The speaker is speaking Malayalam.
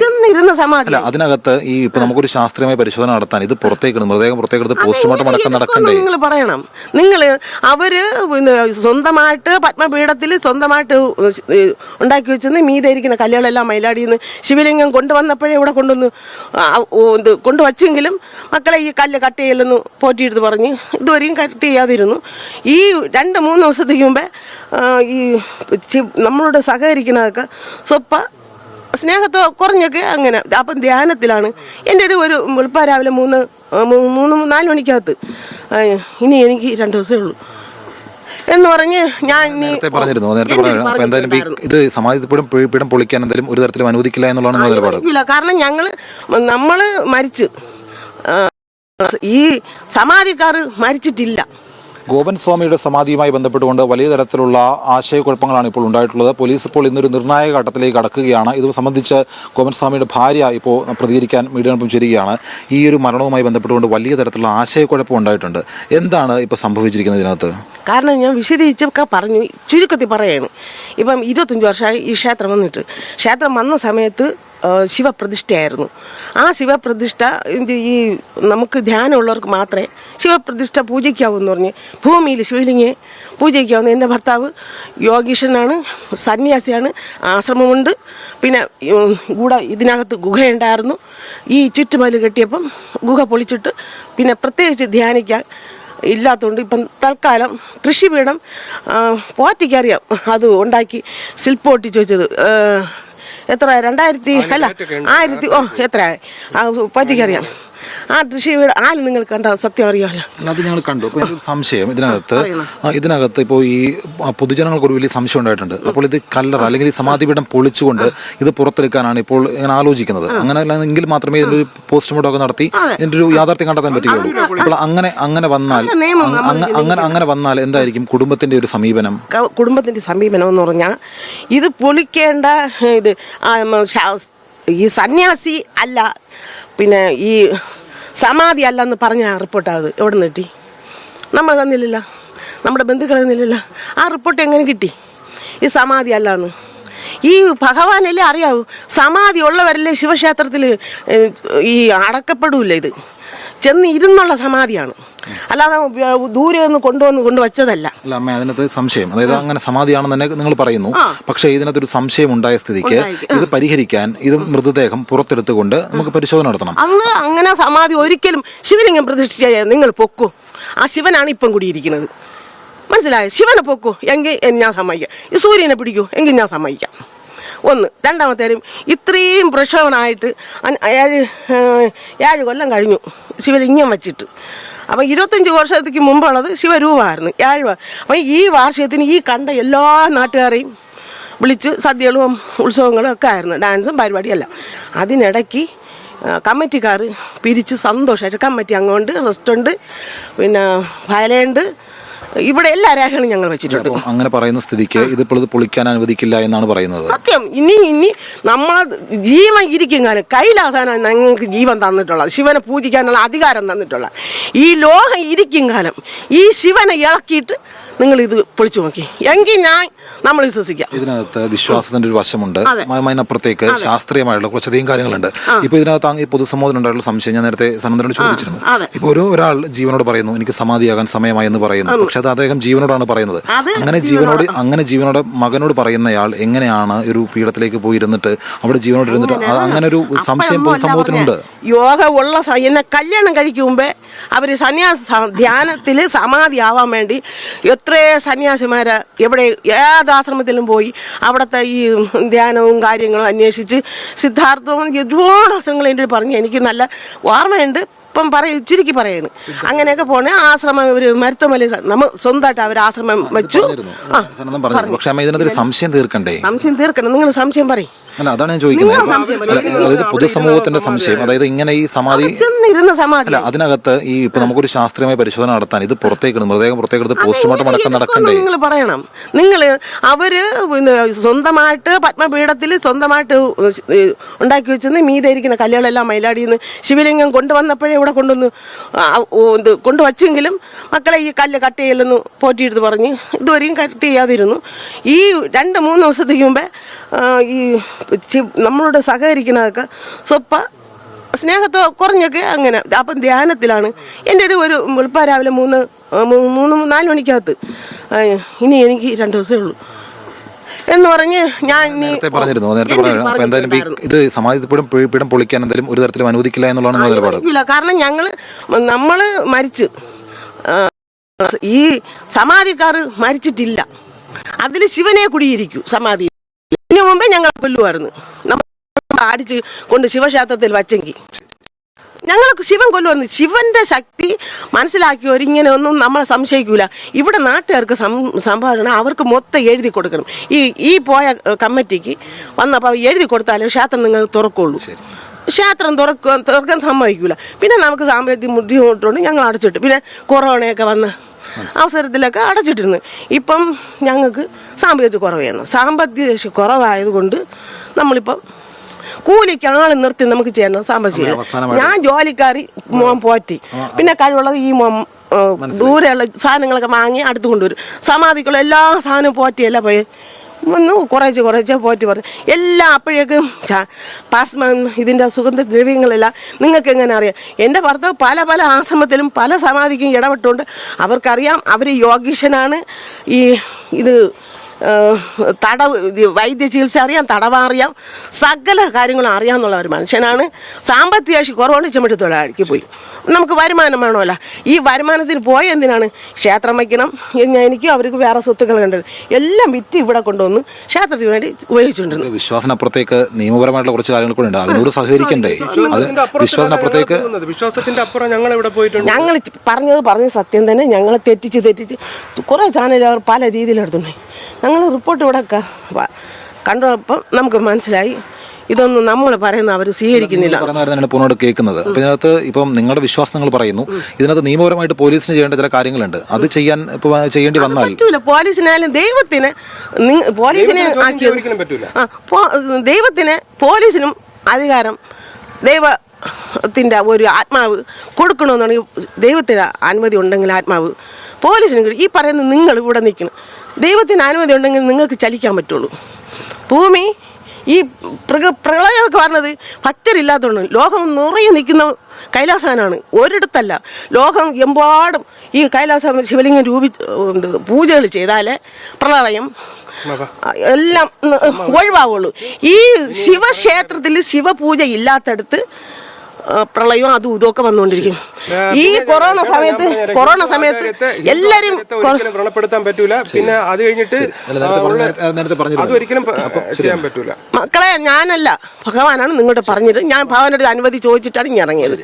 ചെന്നിരുന്ന സമാധി. അല്ല അതിനകത്ത് ഈ ഇപ്പൊ നമുക്കൊരു ശാസ്ത്രീയമായ പരിശോധന നടത്താൻ ഇത് പുറത്തേക്ക് മൃതദേഹം പുറത്തേക്കെടുത്ത് പോസ്റ്റ്മോർട്ടം അടക്കം നടക്കണ്ടേ? നിങ്ങൾ പറയണം. നിങ്ങൾ അവർ പിന്നെ സ്വന്തമായിട്ട് പത്മപീഠത്തിൽ സ്വന്തമായിട്ട് ഉണ്ടാക്കി വെച്ചെന്ന് മീതായിരിക്കുന്ന കല്യാണമെല്ലാം മയിലാടിയിൽ നിന്ന് ശിവലിംഗം കൊണ്ടുവന്നപ്പോഴേ ഇവിടെ കൊണ്ടുവന്ന് ഇത് കൊണ്ടുവച്ചെങ്കിലും മക്കളെ ഈ കല്ല് കട്ട് ചെയ്യലെന്ന് പോറ്റിയെടുത്ത് പറഞ്ഞ് ഇതുവരെയും കട്ട് ചെയ്യാതിരുന്നു. ഈ രണ്ട് മൂന്ന് ദിവസത്തേക്ക് മുമ്പേ ഈ നമ്മളോട് സഹകരിക്കുന്നതൊക്കെ സ്വപ്പ സ്നേഹത്തോ കുറഞ്ഞൊക്കെ അങ്ങനെ അപ്പം ധ്യാനത്തിലാണ്. എന്റെ ഒരു ഒരു വെളുപ്പ രാവിലെ മൂന്ന് മൂന്ന് നാല് മണിക്കകത്ത്. ഇനി എനിക്ക് രണ്ട് ദിവസമേ ഉള്ളൂ. എന്ന് പറഞ്ഞ് ഞാൻ പറഞ്ഞിരുന്നു? നേരത്തെ പറഞ്ഞു എന്തായാലും ഇത് സമാധിപ്പീഠം പീഠം പൊളിക്കാൻ എന്തായാലും ഒരു തരത്തിലും അനുവദിക്കില്ല എന്നുള്ളതാണ് നിലപാട്. കാരണം ഞങ്ങൾ നമ്മൾ മരിച്ച് ഈ സമാധിക്കാർ മരിച്ചിട്ടില്ല. ഗോപൻ സ്വാമിയുടെ സമാധിയുമായി ബന്ധപ്പെട്ടുകൊണ്ട് വലിയ തരത്തിലുള്ള ആശയക്കുഴപ്പങ്ങളാണ് ഇപ്പോൾ ഉണ്ടായിട്ടുള്ളത്. പോലീസ് ഇപ്പോൾ ഇന്നൊരു നിർണായക ഘട്ടത്തിലേക്ക് കടക്കുകയാണ്. ഇത് സംബന്ധിച്ച് ഗോപൻ സ്വാമിയുടെ ഭാര്യ ഇപ്പോൾ പ്രതികരിക്കാൻ മീഡിയനൊപ്പം ചേരുകയാണ് ഈ ഒരു മരണവുമായി ബന്ധപ്പെട്ടുകൊണ്ട് വലിയ തരത്തിലുള്ള ആശയക്കുഴപ്പം ഉണ്ടായിട്ടുണ്ട്. എന്താണ് ഇപ്പോൾ സംഭവിച്ചിരിക്കുന്നത് ഇതിനകത്ത്? കാരണം ഞാൻ വിശദീകരിച്ചൊക്കെ പറഞ്ഞു. ചുരുക്കത്തിൽ പറയാണ്. ഇപ്പം ഇരുപത്തഞ്ച് വർഷമായി ഈ ക്ഷേത്രം വന്നിട്ട്. ക്ഷേത്രം വന്ന സമയത്ത് ശിവപ്രതിഷ്ഠയായിരുന്നു. ആ ശിവപ്രതിഷ്ഠ ഈ നമുക്ക് ധ്യാനമുള്ളവർക്ക് മാത്രമേ ശിവപ്രതിഷ്ഠ പൂജിക്കാവൂ എന്ന് പറഞ്ഞ് ഭൂമിയിൽ ശിവലിംഗെ പൂജിക്കാവുന്ന എന്റെ ഭർത്താവ് യോഗീഷനാണ് സന്യാസിയാണ് ആശ്രമമുണ്ട്. പിന്നെ കൂടെ ഇതിനകത്ത് ഗുഹയുണ്ടായിരുന്നു. ഈ ചുറ്റുമതിൽ കെട്ടിയപ്പം ഗുഹ പൊളിച്ചിട്ട് പിന്നെ പ്രത്യേകിച്ച് ധ്യാനിക്കാൻ ഇല്ലാത്തതുകൊണ്ട് ഇപ്പം തൽക്കാലം കൃഷിപീഠം വീണം പോറ്റിക്കറിയാം അത് ഉണ്ടാക്കി ശില്പൊട്ടിച്ച് വെച്ചത്. ഏ, എത്ര രണ്ടായിരത്തി അല്ല ആയിരത്തി ഓ എത്ര പോറ്റിക്കറിയാം ആ കൃഷിപീഠം ആൽ നിങ്ങൾ കണ്ട സത്യം അറിയാമല്ലോ അത് ഞങ്ങൾ കണ്ടു. അപ്പോൾ ഒരു സംശയം. ഇതിനകത്ത് ആ, ഇതിനകത്ത് ഇപ്പോൾ ഈ ആ, പൊതുജനങ്ങൾക്ക് ഒരു വലിയ സംശയം ഉണ്ടായിട്ടുണ്ട്. അപ്പോൾ ഇത് കല്ലറ അല്ലെങ്കിൽ ഈ സമാധിപീഠം പൊളിച്ചുകൊണ്ട് ഇത് പുറത്തെടുക്കാനാണ് ഇപ്പോൾ ഇങ്ങനെ ആലോചിക്കുന്നത്. അങ്ങനെ എങ്കിൽ മാത്രമേ ഇതിന്റെ ഒരു പോസ്റ്റ്മോർട്ടം ഒക്കെ നടത്തി ഇതിന്റെ ഒരു യാഥാർത്ഥ്യം കണ്ടെത്താൻ പറ്റുകയുള്ളൂ. അപ്പോൾ അങ്ങനെ അങ്ങനെ വന്നാൽ നിയമം അങ്ങ- അങ്ങ- അങ്ങനെ അങ്ങനെ വന്നാൽ എന്തായിരിക്കും കുടുംബത്തിന്റെ ഒരു സമീപനം? ക- കുടുംബത്തിന്റെ സമീപനം എന്ന് പറഞ്ഞാൽ ഇത് പൊളിക്കേണ്ട ഇത് ആ, മ, ശാ- ഈ സന്യാസി അല്ല. പിന്നെ ഈ സമാധി അല്ല എന്ന് പറഞ്ഞ റിപ്പോർട്ട് അത് എവിടെ നിന്ന് കിട്ടി? നമ്മൾ തന്നില്ലല്ലോ. നമ്മുടെ ബന്ധുക്കൾ തന്നില്ലല്ലോ. ആ റിപ്പോർട്ട് എങ്ങനെ കിട്ടി? ഈ സമാധി അല്ല എന്ന് ഈ ഭഗവാനല്ലേ അറിയാവൂ? സമാധി ഉള്ളവരല്ലേ ശിവക്ഷേത്രത്തിൽ ഈ അടക്കപ്പെടൂല ഇത്? ചെന്ന് ഇരുന്നുള്ള സമാധിയാണ്. അല്ലാതെ ദൂരെ ഒന്ന് കൊണ്ടുവന്ന് കൊണ്ടുവച്ചതല്ല. അല്ല അമ്മ അതിനകത്ത് സംശയം. അതായത് അങ്ങനെ സമാധിയാണെന്ന് തന്നെ നിങ്ങൾ പറയുന്നു. പക്ഷേ ഇതിനകത്തൊരു സംശയം ഉണ്ടായ സ്ഥിതിക്ക് ഇത് പരിഹരിക്കാൻ ഇത് മൃതദേഹം പുറത്തെടുത്തുകൊണ്ട് നമുക്ക് പരിശോധന നടത്തണം. അന്ന് അങ്ങനെ സമാധി ഒരിക്കലും ശിവലിംഗം പ്രതിഷ്ഠിച്ച നിങ്ങൾ പൊക്കൂ. ആ ശിവനാണ് ഇപ്പം കൂടിയിരിക്കുന്നത്. മനസ്സിലായ? ശിവനെ പൊക്കൂ. എങ്കിൽ ഞാൻ സമ്മതിക്കാം. ഈ സൂര്യനെ പിടിക്കൂ. എങ്കിൽ ഞാൻ സമ്മതിക്കാം. ഒന്ന്. രണ്ടാമത്തേരും ഇത്രയും പ്രക്ഷോഭനായിട്ട് ഏഴ് ഏഴ് കൊല്ലം കഴിഞ്ഞു. ശിവലിംഗം വച്ചിട്ട്. അപ്പം ഇരുപത്തഞ്ച് വർഷത്തേക്ക് മുമ്പുള്ളത് ശിവരൂപമായിരുന്നു. ഏഴുവ അപ്പം ഈ വാർഷികത്തിന് ഈ കണ്ട എല്ലാ നാട്ടുകാരെയും വിളിച്ച് സദ്യകളും ഉത്സവങ്ങളും ഒക്കെ ആയിരുന്നു. ഡാൻസും പരിപാടിയെല്ലാം. അതിനിടയ്ക്ക് കമ്മിറ്റിക്കാർ പിരിച്ച് സന്തോഷമായിട്ട് കമ്മിറ്റി അങ്ങോട്ട് റെസ്റ്റുണ്ട് പിന്നെ വയലുണ്ട് ഇവിടെ എല്ലാ രേഖകളും ഞങ്ങൾ വെച്ചിട്ടുണ്ട്. അങ്ങനെ പറയുന്ന സ്ഥിതിക്ക് ഇതിപ്പോൾ ഇത് പൊളിക്കാൻ അനുവദിക്കില്ല എന്നാണ് പറയുന്നത്. സത്യം. ഇനി ഇനി നമ്മൾ ജീവൻ ഇരിക്കും കാലം കയ്യിലാസാനാണ് ഞങ്ങൾക്ക് ജീവൻ തന്നിട്ടുള്ളത്. ശിവനെ പൂജിക്കാനുള്ള അധികാരം തന്നിട്ടുള്ള ഈ ലോഹം ഇരിക്കും കാലം ഈ ശിവനെ ഇളക്കിയിട്ട് നിങ്ങൾ ഇത് പൊളിച്ചു നോക്കി. എങ്കിൽ ഞാൻ നമ്മൾ വിശ്വസിക്കാം. ഇതിനകത്ത് വിശ്വാസത്തിന്റെ ഒരു വശമുണ്ട്. അതിനപ്പുറത്തേക്ക് ശാസ്ത്രീയമായിട്ടുള്ള കുറച്ചധികം കാര്യങ്ങളുണ്ട്. ഇപ്പൊ ഇതിനകത്ത് ഈ പൊതുസമൂഹത്തിൽ ഉണ്ടായിട്ടുള്ള സംശയം ഞാൻ നേരത്തെ സനന്ദനോട് ചോദിച്ചിരുന്നു. ഇപ്പൊ ഒരു ഒരാൾ ജീവനോട് പറയുന്നു എനിക്ക് സമാധിയാകാൻ സമയമായി എന്ന് പറയുന്നു. പക്ഷെ അത് അദ്ദേഹം ജീവനോടാണ് പറയുന്നത്. അങ്ങനെ ജീവനോട്. അങ്ങനെ ജീവനോട് മകനോട് പറയുന്നയാൾ എങ്ങനെയാണ് ഒരു പീഠത്തിലേക്ക് പോയി ഇരുന്നിട്ട് അവിടെ ജീവനോട് ഇരുന്നിട്ട് അങ്ങനെ ഒരു സംശയം പൊതുസമൂഹത്തിനുണ്ട്. യോഗ ഉള്ള എന്നെ കല്യാണം കഴിക്കും അവർ അവർ സന്യാസ ധ്യാനത്തിൽ ധ്യാനത്തിൽ സമാധി ആവാൻ വേണ്ടി എത്രയോ സന്യാസിമാര് എവിടെ ഏത് ആശ്രമത്തിലും പോയി അവിടുത്തെ ഈ ധ്യാനവും കാര്യങ്ങളും അന്വേഷിച്ച് സിദ്ധാർത്ഥവും ഒരുപാട് അവസരങ്ങൾ എന്റെ പറഞ്ഞു. എനിക്ക് നല്ല ഓർമ്മയുണ്ട്. ഇപ്പം പറയും ചുരുക്കി പറയാണ്. അങ്ങനെയൊക്കെ പോണേ. ആശ്രമം ഒരു മരുത്തമല നമ്മൾ സ്വന്തമായിട്ട് അവർ ആശ്രമം വെച്ചു. ആ പക്ഷെ ഇതിനകത്തൊരു സംശയം തീർക്കണ്ടേ? സംശയം തീർക്കണം. നിങ്ങൾ സംശയം പറയും. അല്ല അതാണ് ഞാൻ ചോദിക്കുന്നത്. അതായത് പൊതുസമൂഹത്തിന്റെ സംശയം. അതായത് ഇങ്ങനെ ഈ സമാധി അല്ല അതിനകത്ത് ഈ ഇപ്പൊ നമുക്കൊരു ശാസ്ത്രീയമായ പരിശോധന നടത്താൻ ഇത് പുറത്തേക്ക് മൃതദേഹം പുറത്തേക്കെടുത്ത് പോസ്റ്റ്മോർട്ടം അടക്കം നടക്കണ്ടേ? നിങ്ങൾ പറയണം. നിങ്ങൾ അവർ സ്വന്തമായിട്ട് പത്മപീഠത്തിൽ സ്വന്തമായിട്ട് ഉണ്ടാക്കി വെച്ചെന്ന് മീതായിരിക്കുന്ന കല്യാണമെല്ലാം മയിലാടിയിൽ നിന്ന് ശിവലിംഗം കൊണ്ടുവന്നപ്പോഴേ ഇവിടെ കൊണ്ടുവന്ന് ഇത് കൊണ്ടുവച്ചെങ്കിലും മക്കളെ ഈ കല്ല് കട്ട് ചെയ്യലെന്ന് പോറ്റിയെടുത്ത് പറഞ്ഞ് ഇതുവരെയും കട്ട് ചെയ്യാതിരുന്നു. ഈ രണ്ട് മൂന്ന് ദിവസത്തേക്ക് മുമ്പേ ഈ നമ്മളോട് സഹകരിക്കുന്നതൊക്കെ സ്വപ്പ സ്നേഹത്തോ കുറഞ്ഞൊക്കെ അങ്ങനെ. അപ്പം ധ്യാനത്തിലാണ്. എന്റെ ഒരു ഒരു വെളുപ്പ രാവിലെ മൂന്ന് മൂന്ന് നാല് മണിക്കകത്ത്. ഇനി എനിക്ക് രണ്ട് ദിവസമേ ഉള്ളൂ. എന്ന് പറഞ്ഞ് ഞാൻ പറഞ്ഞിരുന്നു? നേരത്തെ പറഞ്ഞു എന്തായാലും ഇത് സമാധിപ്പിടം പീഠം പൊളിക്കാൻ എന്തായാലും ഒരു തരത്തിലും അനുവദിക്കില്ല എന്നുള്ളതാണ് നിലപാട്. കാരണം ഞങ്ങൾ നമ്മൾ മരിച്ച് ഈ സമാധിക്കാർ മരിച്ചിട്ടില്ല. അതിൽ ശിവനെ കുടിയിരിക്കും സമാധി. മുമ്പേ ഞങ്ങൾ കൊല്ലുമായിരുന്നു നമ്മൾ അടിച്ച് കൊണ്ട് ശിവക്ഷേത്രത്തിൽ വച്ചെങ്കിൽ. ഞങ്ങൾക്ക് ശിവൻ കൊല്ലുമായിരുന്നു ശിവന്റെ ശക്തി മനസ്സിലാക്കിയവർ ഇങ്ങനെ ഒന്നും നമ്മളെ സംശയിക്കൂല. ഇവിടെ നാട്ടുകാർക്ക് സംഭാഷണം അവർക്ക് മൊത്തം എഴുതി കൊടുക്കണം. ഈ ഈ പോയ കമ്മിറ്റിക്ക് വന്നപ്പോൾ എഴുതി കൊടുത്താലേ ക്ഷേത്രം നിങ്ങൾ തുറക്കുള്ളൂ. ക്ഷേത്രം തുറക്കുക തുറക്കാൻ സമ്മതിക്കൂല. പിന്നെ നമുക്ക് സാമ്പത്തിക ബുദ്ധിമുട്ടുണ്ട്. ഞങ്ങൾ അടച്ചിട്ട്. പിന്നെ കൊറോണയൊക്കെ വന്ന് അവസരത്തിലൊക്കെ അടച്ചിട്ടിരുന്നു. ഇപ്പം ഞങ്ങൾക്ക് സാമ്പത്തിക കുറവാണ്. സാമ്പത്തിക ശേഷി കുറവായതുകൊണ്ട് നമ്മളിപ്പം കൂലിക്ക് ആൾ നിർത്തി നമുക്ക് ചെയ്യണം സാമ്പത്തിക ഞാൻ ജോലിക്കാരി മോൻ പോറ്റി. പിന്നെ കഴിവുള്ളത് ഈ മോൻ ദൂരെയുള്ള സാധനങ്ങളൊക്കെ വാങ്ങി അടുത്ത് കൊണ്ടുവരും. സമാധിക്കുള്ള എല്ലാ സാധനവും പോറ്റിയല്ല പോയി? ഒന്ന് കുറേശ്ശെ കുറേശ്ശെ പോറ്റി പറഞ്ഞു. എല്ലാം അപ്പോഴേക്കും പാസ്മ ഇതിന്റെ സുഗന്ധദ്രവ്യങ്ങളെല്ലാം നിങ്ങൾക്ക് എങ്ങനെ അറിയാം? എന്റെ ഭർത്താവ് പല പല ആശ്രമത്തിലും പല സമാധിക്കും ഇടപെട്ടുകൊണ്ട് അവർക്കറിയാം അവർ യോഗീശനാണ്. ഈ ഇത് തടവ് വൈദ്യ ചികിത്സ അറിയാം തടവറിയാം സകല കാര്യങ്ങളും അറിയാമെന്നുള്ള ഒരു മനുഷ്യനാണ്. സാമ്പത്തിക കുറവുകൊണ്ട് ചെമ്മട്ടി തൊഴിലാളിക്ക് പോയി നമുക്ക് വരുമാനം വേണമല്ലോ. ഈ വരുമാനത്തിന് പോയ എന്തിനാണ്? ക്ഷേത്രം വയ്ക്കണം. എനിക്ക് എനിക്കും അവർക്ക് വേറെ സ്വത്തുക്കൾ കണ്ടത് എല്ലാം വിറ്റ് ഇവിടെ കൊണ്ടുവന്ന് ക്ഷേത്രത്തിന് വേണ്ടി ഉപയോഗിച്ചുകൊണ്ടിരുന്നു. വിശ്വാസത്തിനപ്പുറത്തേക്ക് നിയമപരമായിട്ടുള്ള കുറച്ച് കാര്യങ്ങൾ കൂടെ ഉണ്ട്. അതിനോട് സഹകരിക്കണ്ടേ? വിശ്വാസത്തിനപ്പുറത്തേക്ക് ഞങ്ങൾ വിശ്വാസത്തിന്റെ അപ്പുറം ഞങ്ങൾ ഇവിടെ പോയിട്ടുണ്ട്? ഞങ്ങൾ പറഞ്ഞത് പറഞ്ഞ സത്യം തന്നെ. ഞങ്ങൾ തെറ്റിച്ച് തെറ്റിച്ച് കുറേ ചാനൽ അവർ പല രീതിയിലെടുത്തുണ്ടായി ഞങ്ങൾ റിപ്പോർട്ട് ഇവിടെ കണ്ടപ്പോൾ കണ്ടപ്പം നമുക്ക് മനസ്സിലായി. ഇതൊന്നും നമ്മൾ പറയുന്ന അവർ സ്വീകരിക്കുന്നില്ല. പൂർണമായിട്ട് കേൾക്കുന്നത്? അപ്പൊ ഇതിനകത്ത് ഇപ്പം നിങ്ങളുടെ വിശ്വാസം നിങ്ങൾ പറയുന്നു ഇതിനകത്ത് നിയമപരമായിട്ട് പോലീസിന് ചെയ്യേണ്ട ചില കാര്യങ്ങളുണ്ട്. അത് ചെയ്യാൻ ചെയ്യേണ്ടി വന്നാൽ പറ്റൂല. പോലീസിനായാലും ദൈവത്തിന് പോലീസിനെ ദൈവത്തിന് ചോദ്യം ആക്കിയത് ആ ദൈവത്തിന് പോലീസിനും അധികാരം ദൈവ ത്തിന്റെ ഒരു ആത്മാവ് കൊടുക്കണമെന്നുണ്ടെങ്കിൽ ദൈവത്തിന് അനുമതി ഉണ്ടെങ്കിൽ ആത്മാവ് പോലീസിന് കിട്ടും ഈ പറയുന്ന നിങ്ങൾ ഇവിടെ നിൽക്കണം. ദൈവത്തിന് അനുമതി ഉണ്ടെങ്കിൽ നിങ്ങൾക്ക് ചലിക്കാൻ പറ്റുള്ളൂ. ഭൂമി ഈ പ്രക പ്രളയമൊക്കെ പറഞ്ഞത് ഭക്തരില്ലാത്തതുകൊണ്ട് ലോകം നിറയെ നിൽക്കുന്ന കൈലാസനാണ്. ഒരിടത്തല്ല. ലോകം എമ്പാടും ഈ കൈലാസ ശിവലിംഗം രൂപി പൂജകൾ ചെയ്താലേ പ്രളയം എല്ലാം ഒഴിവാകുള്ളൂ ഈ ശിവക്ഷേത്രത്തിൽ ശിവപൂജ ഇല്ലാത്തടത്ത് പ്രളയവും അതും ഇതും ഒക്കെ വന്നുകൊണ്ടിരിക്കും ഈ കൊറോണ സമയത്ത് കൊറോണ സമയത്ത് എല്ലാരും വ്രണപ്പെടുത്താൻ പറ്റൂല. പിന്നെ അത് കഴിഞ്ഞിട്ട് അതൊരിക്കലും ചെയ്യാൻ പറ്റൂല. മക്കളെ ഞാനല്ല. ഭഗവാനാണ് നിങ്ങോട്ട് പറഞ്ഞത്. ഞാൻ ഭഗവാനോട് അനുമതി ചോദിച്ചിട്ടാണ് ഇനി ഇറങ്ങിയത്.